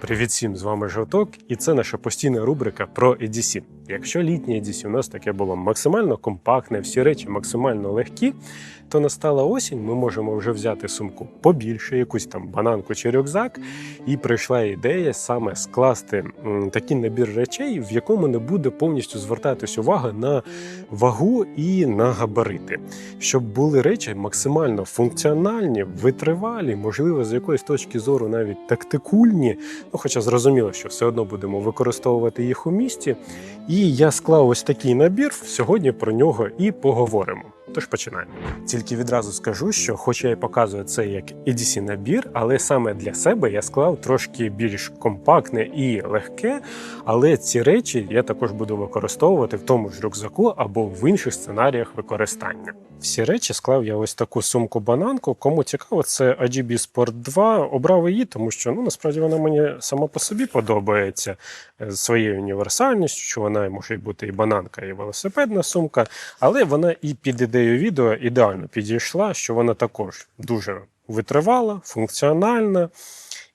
Привіт всім, з вами Жовток, і це наша постійна рубрика про EDC. Якщо літнє EDC у нас таке було максимально компактне, всі речі максимально легкі, то настала осінь, ми можемо вже взяти сумку побільше, якусь там бананку чи рюкзак, і прийшла ідея саме скласти такий набір речей, в якому не буде повністю звертатись увага на вагу і на габарити, щоб були речі максимально функціональні, витривалі, можливо, з якоїсь точки зору навіть тактикульні. Ну, хоча зрозуміло, що все одно будемо використовувати їх у місті. І я склав ось такий набір. Сьогодні про нього і поговоримо. Тож починаємо. Тільки відразу скажу, що, хоч я і показую це як EDC набір, але саме для себе я склав трошки більш компактне і легке. Але ці речі я також буду використовувати в тому ж рюкзаку або в інших сценаріях використання. Всі речі склав я ось таку сумку-бананку. Кому цікаво, це AGB Sport 2. Обрав її, тому що ну насправді вона мені сама по собі подобається е, своєю універсальністю, що вона може бути і бананка, і велосипедна сумка, але вона і під ідею відео ідеально підійшла, що вона також дуже витривала, функціональна.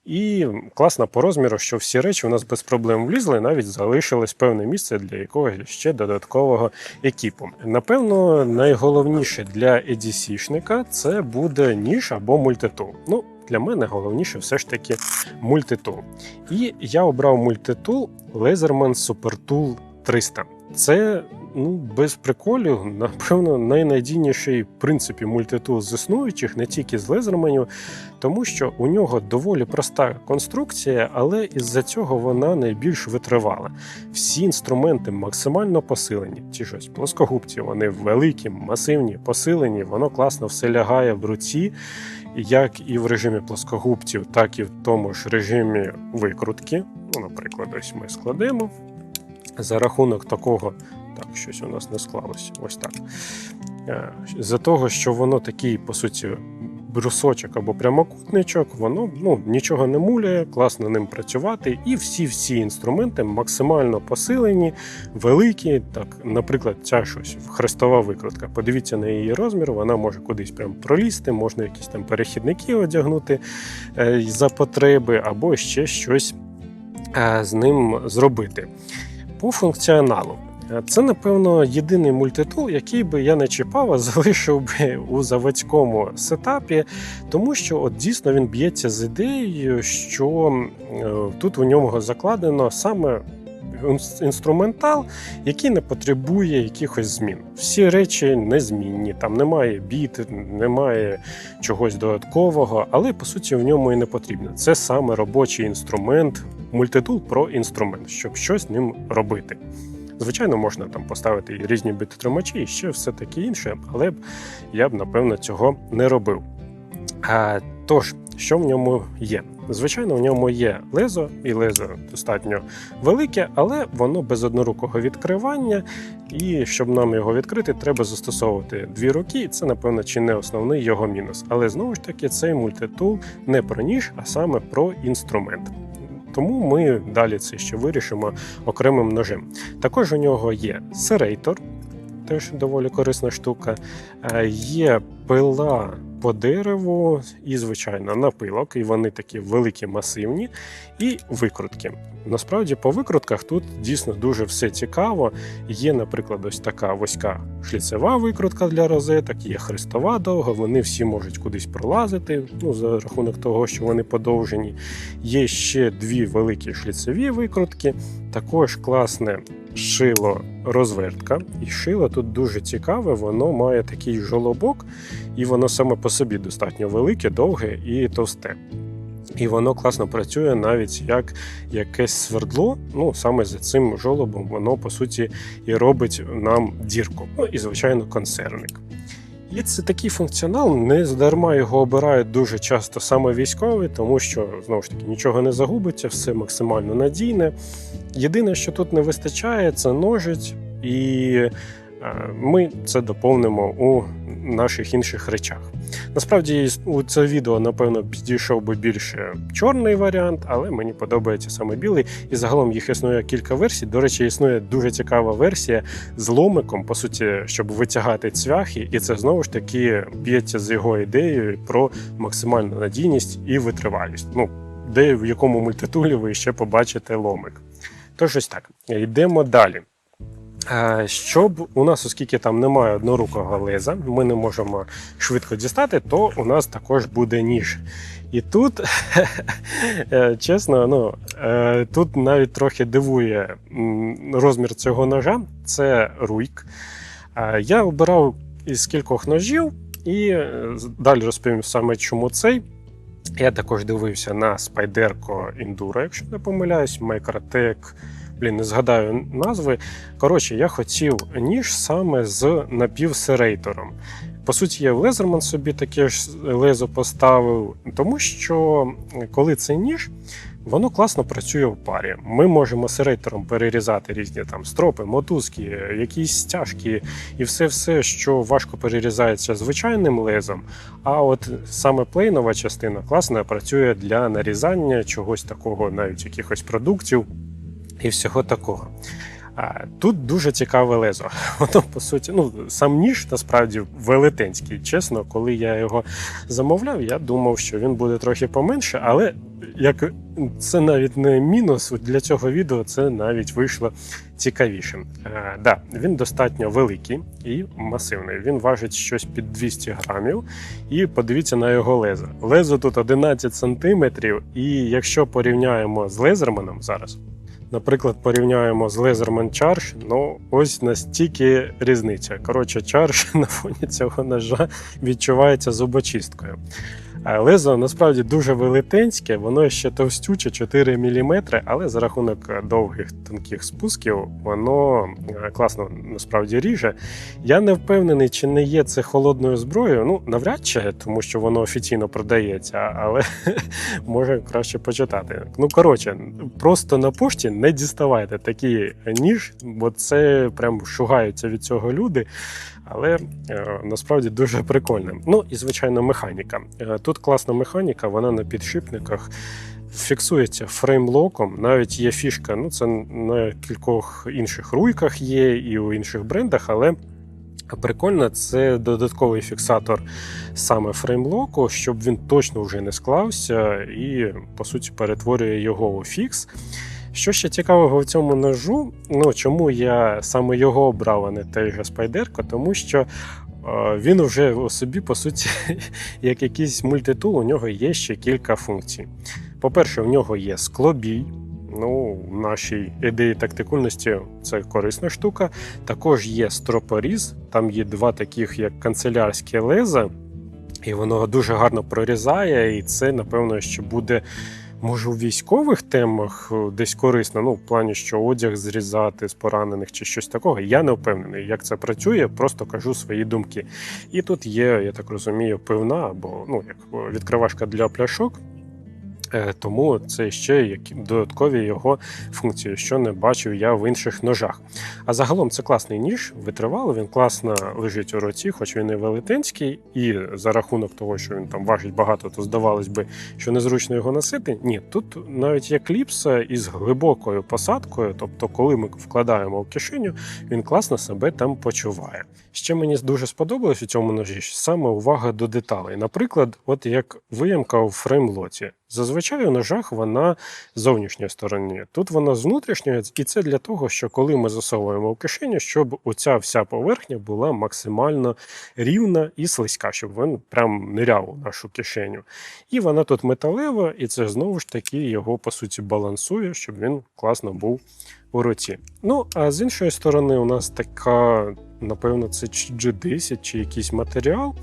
І класна по розміру, що всі речі у нас без проблем влізли, навіть залишилось певне місце для якогось ще додаткового екіпу. Напевно, найголовніше для EDC-шника це буде ніж або мультитул. Ну, для мене головніше все ж таки мультитул. І я обрав мультитул Laserman SuperTool 300. Це ну без приколів, напевно, найнадійніший в принципі мультитул з існуючих, не тільки з лезерменю, тому що у нього доволі проста конструкція, але із-за цього вона найбільш витривала. Всі інструменти максимально посилені. Ті ж ось плоскогубці, вони великі, масивні, посилені, воно класно все лягає в руці. Як і в режимі плоскогубців, так і в тому ж режимі викрутки. Ну, наприклад, ось ми складемо. За рахунок такого, так, щось у нас не склалося. Ось так. Е, За того, що воно такий, по суті, брусочок або прямокутничок, воно ну, нічого не муляє, класно ним працювати. І всі-всі інструменти максимально посилені, великі. Так, наприклад, ця щось хрестова викрутка. Подивіться на її розмір, вона може кудись прям пролізти, можна якісь там перехідники одягнути е, за потреби, або ще щось е, з ним зробити. По функціоналу. Е, Це, напевно, єдиний мультитул, який би я не чіпав, а залишив би у заводському сетапі, тому що от дійсно він б'ється з ідеєю, що е, тут у ньому закладено саме інструментал, який не потребує якихось змін. Всі речі незмінні, там немає біт, немає чогось додаткового, але по суті в ньому і не потрібно. Це саме робочий інструмент, мультитул про інструмент, щоб щось ним робити. Звичайно, можна там поставити і різні бітотримачі і ще все таке інше, але б я б напевно цього не робив. А, тож, що в ньому є? Звичайно, в ньому є лезо, і лезо достатньо велике, але воно без однорукого відкривання. І щоб нам його відкрити, треба застосовувати дві руки. Це, напевно, чи не основний його мінус. Але знову ж таки, цей мультитул не про ніж, а саме про інструмент. Тому ми далі це ще вирішимо окремим ножем. Також у нього є серейтор, теж доволі корисна штука. Е, Є пила по дереву і, звичайно, напилок, і вони такі великі, масивні, і викрутки. Насправді, по викрутках тут дійсно дуже все цікаво. Є, наприклад, ось така вузька шліцева викрутка для розеток, є хрестова довга, вони всі можуть кудись пролазити, ну, за рахунок того, що вони подовжені. Є ще дві великі шліцеві викрутки, також класне шило розвертка. І шило тут дуже цікаве, воно має такий жолобок, і воно саме по собі достатньо велике, довге і товсте. І воно класно працює навіть як якесь свердло. Ну саме за цим жолобом воно по суті і робить нам дірку. Ну і звичайно консервник. І це такий функціонал, не здарма його обирають дуже часто саме військові, тому що знову ж таки нічого не загубиться, все максимально надійне. Єдине, що тут не вистачає, це ножиць, і ми це доповнимо у наших інших речах. Насправді у це відео, напевно, підійшов би більше чорний варіант, але мені подобається саме білий. І загалом їх існує кілька версій. До речі, існує дуже цікава версія з ломиком, по суті, щоб витягати цвяхи, і це знову ж таки б'ється з його ідеєю про максимальну надійність і витривалість. Ну, де в якому мультитулі ви ще побачите ломик. Тож ось так, йдемо далі. Е, Щоб у нас, оскільки там немає однорукого леза, ми не можемо швидко дістати, то у нас також буде ніж. І тут, е, чесно, ну, е, тут навіть трохи дивує розмір цього ножа. Це руйк. Я обирав із кількох ножів і далі розповім саме чому цей. Я також дивився на Спайдерко Enduro, якщо не помиляюсь, Microtech, блін, не згадаю назви. Коротше, я хотів ніж саме з напівсерейтором. По суті, я в Лезерман собі таке ж лезо поставив, тому що коли це ніж, воно класно працює в парі. Ми можемо серейтором перерізати різні там стропи, мотузки, якісь стяжки і все-все, що важко перерізається звичайним лезом. А от саме плейнова частина класно працює для нарізання чогось такого, навіть якихось продуктів і всього такого. Тут дуже цікаве лезо. Воно по суті, ну сам ніж насправді велетенський. Чесно, коли я його замовляв, я думав, що він буде трохи поменше, але як це навіть не мінус для цього відео, це навіть вийшло цікавішим. А, да, він достатньо великий і масивний. Він важить щось під 200 грамів. І подивіться на його лезо. Лезо тут 11 сантиметрів, і якщо порівняємо з лезерманом зараз. Наприклад, порівняємо з Laserman Charge, ну ось настільки різниця. Коротше, Charge на фоні цього ножа відчувається зубочисткою. Лезо насправді дуже велетенське, воно ще товстюче 4 мм, але за рахунок довгих тонких спусків воно е, класно насправді ріже. Я не впевнений, чи не є це холодною зброєю. Ну, навряд чи, тому що воно офіційно продається, але може краще почитати. Ну, коротше, просто на пошті не діставайте такий ніж, бо це прям шугаються від цього люди. Але е, насправді дуже прикольно. Ну і звичайно, механіка. Е, тут класна механіка, вона на підшипниках. Фіксується фреймлоком, навіть є фішка. Ну це на кількох інших руйках є і у інших брендах, але прикольно, це додатковий фіксатор саме фреймлоку, щоб він точно вже не склався і по суті перетворює його у фікс. Що ще цікавого в цьому ножу? Ну чому я саме його обрав, а не той же спайдерко? Тому що е, він вже у собі, по суті, як якийсь мультитул, у нього є ще кілька функцій. По-перше, в нього є склобій. Ну, в нашій ідеї тактикульності це корисна штука. Також є стропоріз, там є два таких, як канцелярські леза, і воно дуже гарно прорізає, і це, напевно, що буде може у військових темах е, десь корисно, ну в плані, що одяг зрізати з поранених чи щось такого. Я не впевнений, як це працює, просто кажу свої думки. І тут є, я так розумію, пивна або ну як відкривашка для пляшок. Е, Тому це ще додаткові його функції, що не бачив я в інших ножах. А загалом це класний ніж, витривалий, він класно лежить у руці, хоч він і велетенський, і за рахунок того, що він там важить багато, то здавалось би, що незручно його носити. Ні, тут навіть є кліпса із глибокою посадкою, тобто, коли ми вкладаємо в кишеню, він класно себе там почуває. Ще мені дуже сподобалось у цьому ножі саме увага до деталей. Наприклад, от як виямка у фреймлоті. Зазвичай у ножах вона зовнішньої сторони. Тут вона з внутрішньої, і це для того, що коли ми засовуємо в кишеню, щоб оця вся поверхня була максимально рівна і слизька, щоб він прям ниряв у нашу кишеню. І вона тут металева, і це знову ж таки його по суті балансує, щоб він класно був у руці. Ну а з іншої сторони, у нас така, напевно, це G10 чи якийсь матеріал.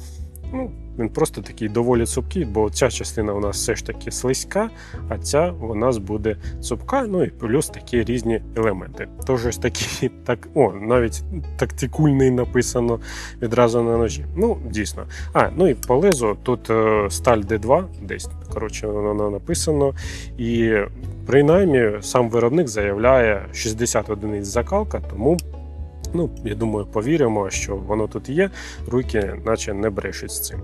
Ну, він просто такий доволі цупкий, бо ця частина у нас все ж таки слизька, а ця у нас буде цупка, ну і плюс такі різні елементи. Тож ось такі, так, о, навіть тактикульний написано відразу на ножі. Ну, дійсно. А, ну і по лезу тут е, сталь D2, десь коротше, воно написано. І принаймні сам виробник заявляє 60 одиниць закалка, тому. Ну, я думаю, повіримо, що воно тут є. Руки, наче не брешуть з цим.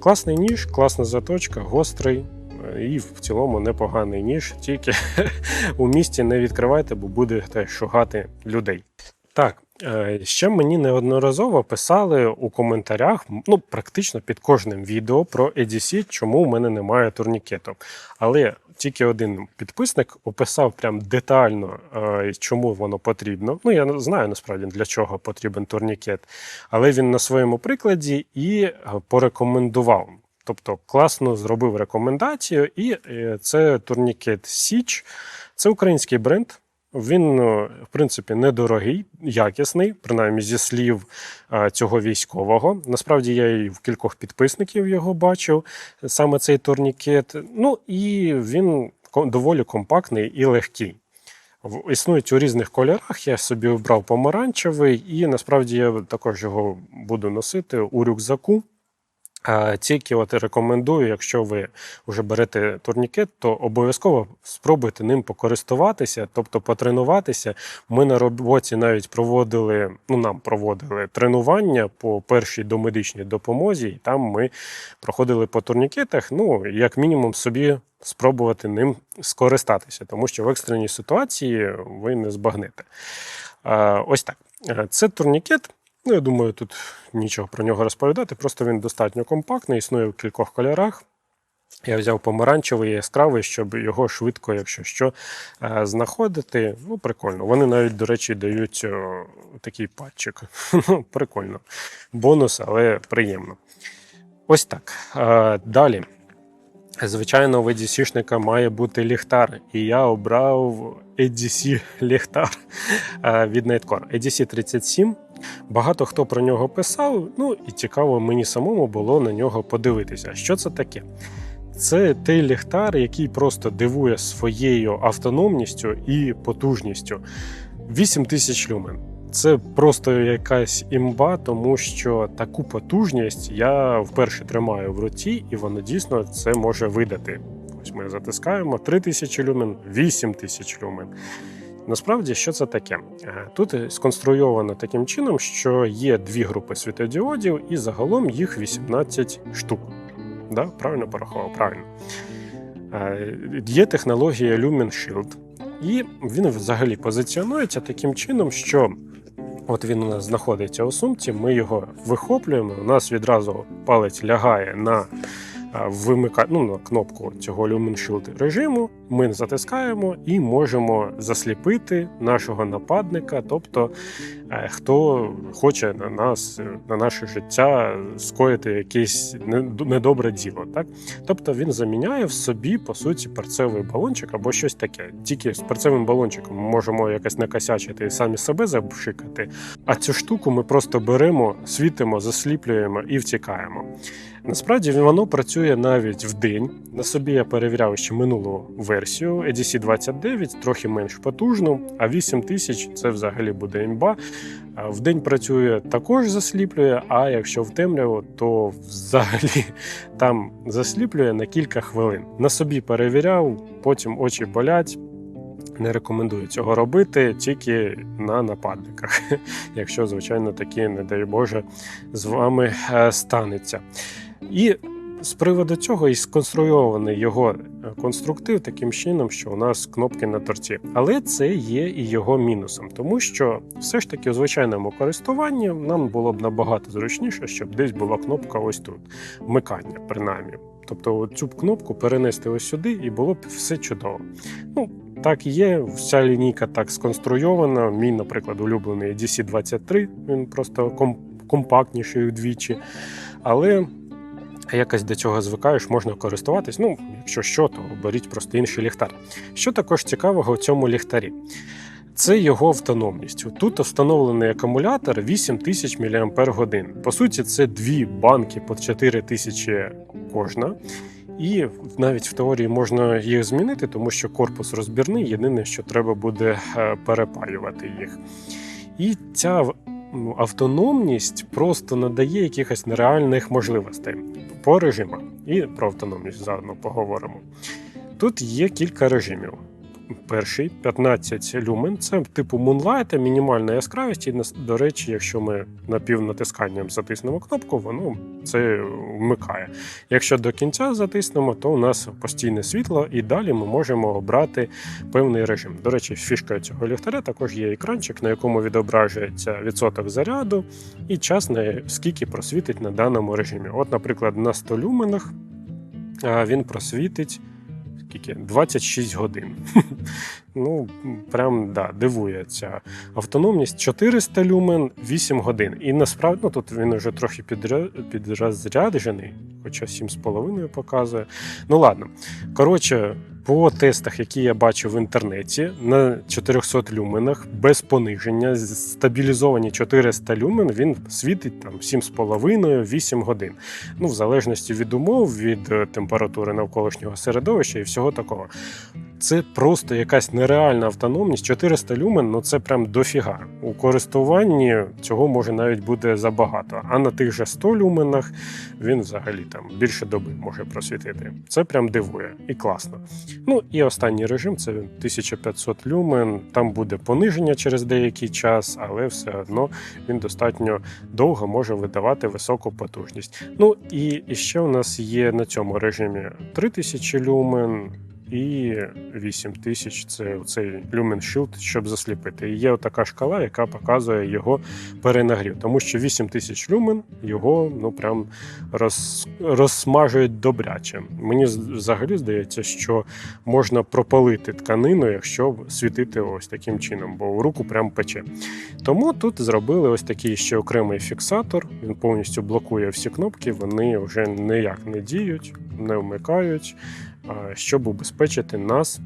Класний ніж, класна заточка, гострий. І в цілому непоганий ніж, тільки у місті не відкривайте, бо будете шугати людей. Так, Ще мені неодноразово писали у коментарях, ну практично під кожним відео про EDC, чому в мене немає турнікету. Але тільки один підписник описав прям детально, е, чому воно потрібно. Ну я знаю насправді для чого потрібен турнікет, але він на своєму прикладі і е, порекомендував. Тобто класно зробив рекомендацію, і е, це турнікет Січ. Це український бренд. Він, е, в принципі, недорогий, якісний, принаймні зі слів е, цього військового. Насправді я і в кількох підписників його бачив, саме цей турнікет. Ну і він доволі компактний і легкий. Існують у різних кольорах. Я собі обрав помаранчевий, і насправді я також його буду носити у рюкзаку. Тільки от рекомендую, якщо ви вже берете турнікет, то обов'язково спробуйте ним покористуватися, тобто потренуватися. Ми на роботі навіть проводили, ну нам проводили тренування по першій домедичній допомозі, і там ми проходили по турнікетах. Ну, як мінімум, собі спробувати ним скористатися, тому що в екстреній ситуації ви не збагнете. Ось так. Е, Це турнікет. Ну, я думаю, тут нічого про нього розповідати. Просто він достатньо компактний, існує в кількох кольорах. Я взяв помаранчевий яскравий, щоб його швидко, якщо що, е, знаходити. Ну, прикольно. Вони навіть, до речі, дають такий патчик. Ну, прикольно. Бонус, але приємно. Ось так. Е, Далі. Звичайно, у EDC-шника має бути ліхтар, і я обрав EDC ліхтар е, від Nightcore. EDC 37. Багато хто про нього писав, ну і цікаво мені самому було на нього подивитися. Що це таке? Це той ліхтар, який просто дивує своєю автономністю і потужністю. 8000 люмен. Це просто якась імба, тому що таку потужність я вперше тримаю в руці, і воно дійсно це може видати. Ось ми затискаємо 3000 люмен, 8000 люмен. Насправді, що це таке? Е, Тут сконструйовано таким чином, що є дві групи світодіодів, і загалом їх 18 штук. Да? Правильно порахував? Правильно. Е, Є технологія Lumen Shield, і він взагалі позиціонується таким чином, що от він у нас знаходиться у сумці, ми його вихоплюємо. У нас відразу палець лягає на вимика... ну, на кнопку цього Lumen Shield режиму. Ми затискаємо і можемо засліпити нашого нападника, тобто е, хто хоче на нас, е, на наше життя скоїти якесь не- недобре діло. Так? Тобто він заміняє в собі, по суті, перцевий балончик або щось таке. Тільки з перцевим балончиком ми можемо якось накосячити і самі себе запшикати. А цю штуку ми просто беремо, світимо, засліплюємо і втікаємо. Насправді воно працює навіть в день. На собі я перевіряв ще минулу версію EDC 29, трохи менш потужну, а 8000 це взагалі буде імба. В день працює також засліплює, а якщо в темряву, то взагалі там засліплює на кілька хвилин. На собі перевіряв, потім очі болять. Не рекомендую цього робити тільки на нападниках, якщо, звичайно, таке, не дай Боже, з вами е, станеться. І з приводу цього і сконструйований його е, конструктив таким чином, що у нас кнопки на торці. Але це є і його мінусом, тому що все ж таки у звичайному користуванні нам було б набагато зручніше, щоб десь була кнопка ось тут, вмикання, принаймні. Тобто цю б кнопку перенести ось сюди, і було б все чудово. Ну, так і є, вся лінійка так сконструйована. Мій, наприклад, улюблений DC23, він просто ком- компактніший вдвічі. Але якось до цього звикаєш, можна користуватись. Ну, якщо що, то беріть просто інший ліхтар. Що також цікавого в цьому ліхтарі? Це його автономність. Тут встановлений акумулятор 8000 мАч. По суті, це дві банки по 4000 кожна. І навіть в теорії можна їх змінити, тому що корпус розбірний. Єдине, що треба буде е, перепаювати їх. І ця автономність просто надає якихось нереальних можливостей по режимах. І про автономність заодно поговоримо. Тут є кілька режимів. Перший 15 люмен. Це типу мунлайта, мінімальна яскравість. І до речі, якщо ми напівнатисканням затиснемо кнопку, воно це вмикає. Якщо до кінця затиснемо, то у нас постійне світло, і далі ми можемо обрати певний режим. До речі, фішка цього ліхтаря також є екранчик, на якому відображується відсоток заряду і час, на скільки просвітить на даному режимі. От, наприклад, на 100 люменах він просвітить скільки? 26 годин. ну, прям да, дивує ця автономність. 400 люмен 8 годин. І насправді ну, тут він вже трохи підрозряджений, хоча 7,5 показує. Ну ладно. Коротше, по тестах, які я бачив в інтернеті, на 400 люменах без пониження, стабілізовані 400 люмен, він світить там 7,5-8 годин. Ну, в залежності від умов, від е, температури навколишнього середовища і всього такого. Це просто якась нереальна автономність. 400 люмен, ну це прям дофіга. У користуванні цього може навіть буде забагато. А на тих же 100 люменах він взагалі там більше доби може просвітити. Це прям дивує і класно. Ну і останній режим це 1500 люмен. Там буде пониження через деякий час, але все одно він достатньо довго може видавати високу потужність. Ну і, ще у нас є на цьому режимі 3000 люмен. І 8000 це цей Lumen Shield, щоб засліпити. І є така шкала, яка показує його перенагрів, тому що 8000 люмен його ну прям роз, розсмажують добряче. Мені взагалі здається, що можна пропалити тканину, якщо світити ось таким чином, бо в руку прям пече. Тому тут зробили ось такий ще окремий фіксатор. Він повністю блокує всі кнопки, вони вже ніяк не діють, не вмикають, щоб убезпечити нас.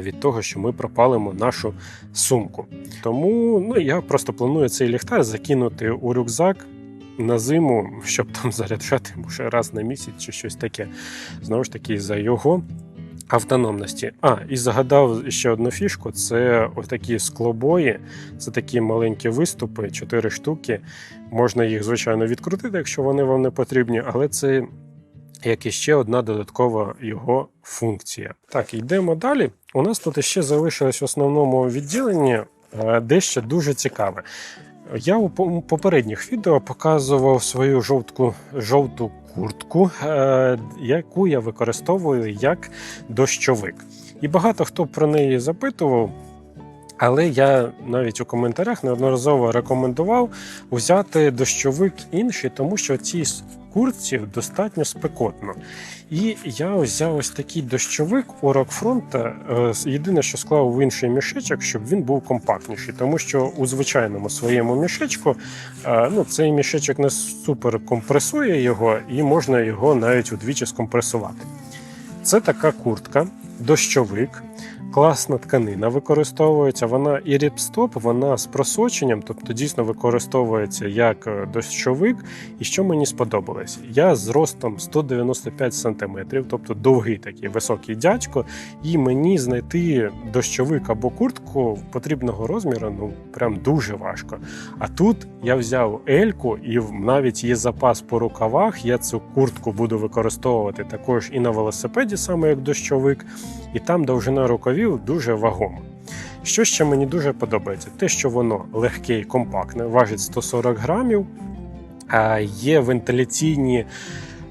Від того, що ми пропалимо нашу сумку. Тому ну, я просто планую цей ліхтар закинути у рюкзак на зиму, щоб там заряджати може раз на місяць чи щось таке. Знову ж таки, за його автономності. А, і загадав ще одну фішку: це отакі склобої, це такі маленькі виступи, чотири штуки. Можна їх, звичайно, відкрутити, якщо вони вам не потрібні, але це як іще одна додаткова його функція. Так, йдемо далі. У нас тут ще залишилось в основному відділенні е, дещо дуже цікаве. Я у попередніх відео показував свою жовтку, жовту куртку, е, яку я використовую як дощовик. І багато хто про неї запитував. Але я навіть у коментарях неодноразово рекомендував взяти дощовик інший, тому що цій с- куртці достатньо спекотно. І я взяв ось такий дощовик у Рокфронта. е, Єдине, що склав в інший мішечок, щоб він був компактніший, тому що у звичайному своєму мішечку е, ну, цей мішечок не супер компресує його, і можна його навіть удвічі скомпресувати. Це така куртка, дощовик. Класна тканина використовується. Вона і ріпстоп, вона з просоченням, тобто дійсно використовується як е, дощовик. І що мені сподобалось? Я з ростом 195 см, тобто довгий такий високий дядько, і мені знайти дощовик або куртку потрібного розміру ну прям дуже важко. А тут я взяв ельку, і навіть є запас по рукавах. Я цю куртку буду використовувати також і на велосипеді, саме як дощовик, і там довжина рукавів дуже вагома. Що ще мені дуже подобається? Те, що воно легке і компактне, важить 140 грамів, а є вентиляційні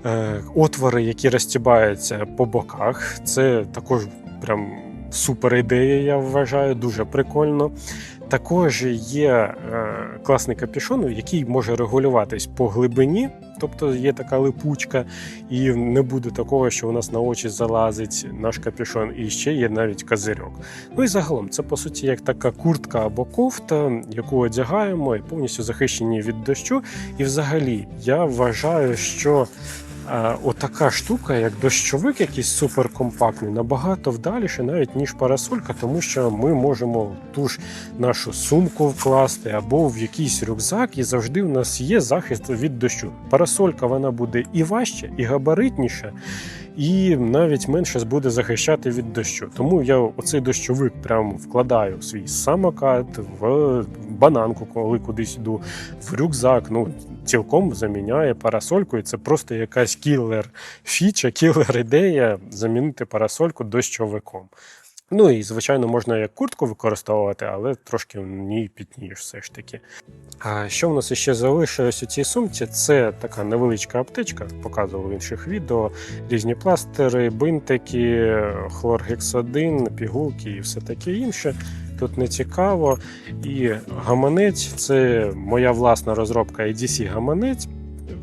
е, отвори, які розтібаються по боках. Це також прям супер ідея, я вважаю, дуже прикольно. Також є е, класний капюшон, який може регулюватись по глибині, тобто є така липучка, і не буде такого, що у нас на очі залазить наш капюшон, і ще є навіть козирьок. Ну і загалом, це по суті як така куртка або кофта, яку одягаємо і повністю захищені від дощу. І взагалі я вважаю, що отака штука, як дощовик, якийсь суперкомпактний, набагато вдаліше, навіть ніж парасолька, тому що ми можемо ту ж нашу сумку вкласти або в якийсь рюкзак, і завжди в нас є захист від дощу. Парасолька вона буде і важче, і габаритніша, і навіть менше буде захищати від дощу. Тому я оцей дощовик прям вкладаю в свій самокат, в бананку, коли кудись йду, в рюкзак. Ну цілком заміняє парасольку, і це просто якась кілер фіча, кілер ідея замінити парасольку дощовиком. Ну і, звичайно, можна як куртку використовувати, але трошки в ній пітнієш все ж таки. А що в нас ще залишилось у цій сумці? Це така невеличка аптечка, показував в інших відео. Різні пластири, бинтики, хлоргексидин, пігулки і все таке інше. Тут не цікаво. І гаманець це моя власна розробка EDC гаманець.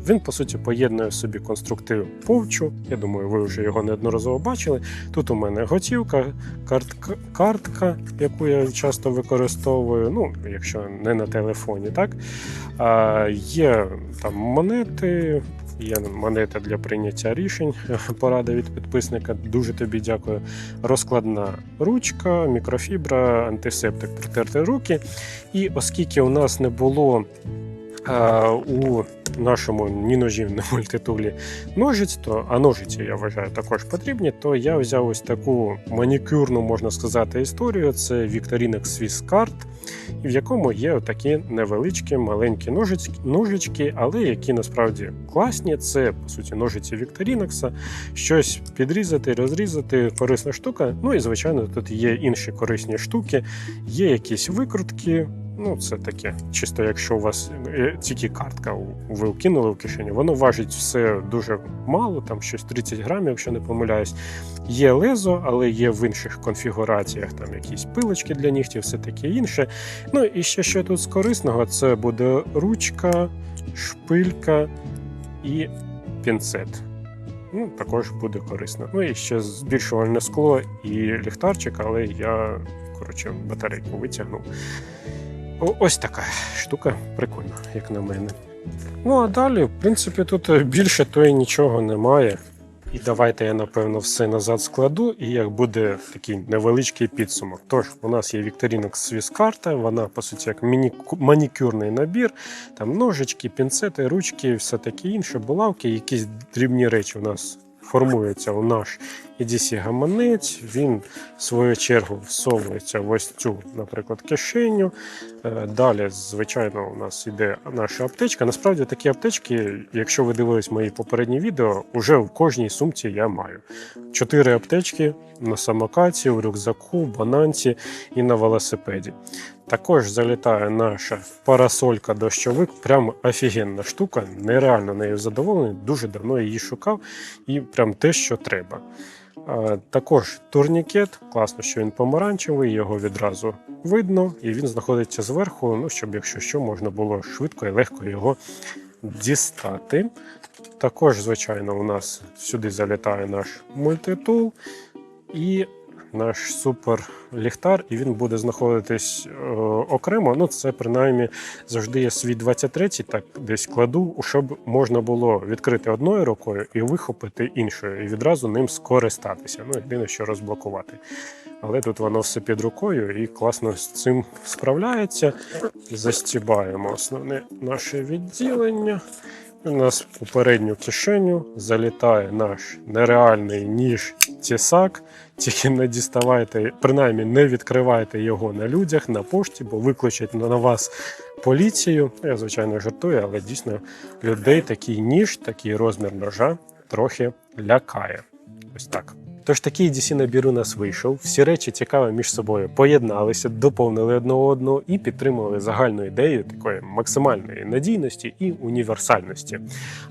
Він, по суті, поєднує в собі конструктив повчу. Я думаю, ви вже його неодноразово бачили. Тут у мене готівка, картка, картка, яку я часто використовую, ну, якщо не на телефоні, так? А, є там монети, є монета для прийняття рішень, порада від підписника. Дуже тобі дякую. Розкладна ручка, мікрофібра, антисептик протерти руки. І оскільки у нас не було у нашому ні ножів, ні мультитулі ножиць, то а ножиці я вважаю також потрібні, то я взяв ось таку манікюрну, можна сказати, історію. Це Victorinox Swiss Card, в якому є такі невеличкі маленькі ножички, але які насправді класні. Це по суті ножиці Victorinox, щось підрізати, розрізати, корисна штука. Ну і звичайно, тут є інші корисні штуки, є якісь викрутки. Ну, це таке. Чисто, якщо у вас е, тільки картка ви вкинули в кишеню, воно важить все дуже мало, там щось 30 грамів, якщо не помиляюсь. Є лезо, але є в інших конфігураціях там якісь пилочки для нігтів, все таке інше. Ну і ще що тут з корисного, це буде ручка, шпилька і пінцет. Ну, також буде корисно. Ну і ще збільшувальне скло і ліхтарчик, але я коротше батарейку витягнув. Ось така штука, прикольна, як на мене. Ну а далі, в принципі, тут більше то і нічого немає. І давайте я напевно все назад складу, і як буде такий невеличкий підсумок. Тож, у нас є Victorinox Swiss карта, вона по суті як манікюрний набір, там ножички, пінцети, ручки, все таке інше, булавки, якісь дрібні речі у нас формуються у наш EDC гаманець. Він в свою чергу всовується в ось цю, наприклад, кишеню. Е, Далі, звичайно, у нас йде наша аптечка. Насправді такі аптечки, якщо ви дивились мої попередні відео, уже в кожній сумці я маю. Чотири аптечки на самокаті, в рюкзаку, бананці і на велосипеді. Також залітає наша парасолька дощовик. Прям офігенна штука. Нереально нею задоволений. Дуже давно її шукав і прям те, що треба. Також турнікет, класно, що він помаранчевий, його відразу видно, і він знаходиться зверху, ну, щоб, якщо що, можна було швидко і легко його дістати. Також, звичайно, у нас сюди залітає наш мультитул і наш супер ліхтар, і він буде знаходитись е, окремо. Ну, це принаймні завжди є свій 23 так десь кладу, щоб можна було відкрити одною рукою і вихопити іншою, і відразу ним скористатися. Ну, єдине, що розблокувати. Але тут воно все під рукою і класно з цим справляється. Застібаємо основне наше відділення. У нас попередню кишеню залітає наш нереальний ніж тісак. Тільки не діставайте, принаймні не відкривайте його на людях, на пошті, бо викличуть на вас поліцію. Я, звичайно, жартую, але дійсно людей такий ніж, такий розмір ножа трохи лякає. Ось так. Тож такий DC набір у нас вийшов. Всі речі цікаво між собою поєдналися, доповнили одного одного і підтримували загальну ідею такої максимальної надійності і універсальності.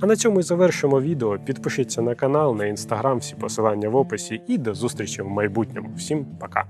А на цьому і завершимо відео. Підпишіться на канал, на інстаграм, всі посилання в описі і до зустрічі в майбутньому. Всім пока!